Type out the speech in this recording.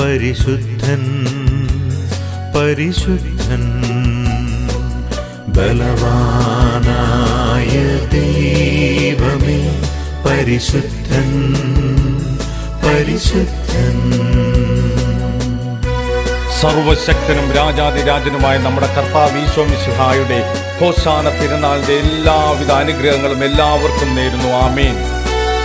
പരിശുദ്ധൻ പരിശുദ്ധൻ ബലവാനായ ദൈവമേ പരിശുദ്ധൻ പരിശുദ്ധൻ. സർവശക്തനും രാജാതിരാജനുമായ നമ്മുടെ കർത്താവ് ഈശോ മിശിഹായുടെ ഹോശാന തിരുനാളിന്റെ എല്ലാവിധ അനുഗ്രഹങ്ങളും എല്ലാവർക്കും നേരുന്നു. ആമേൻ.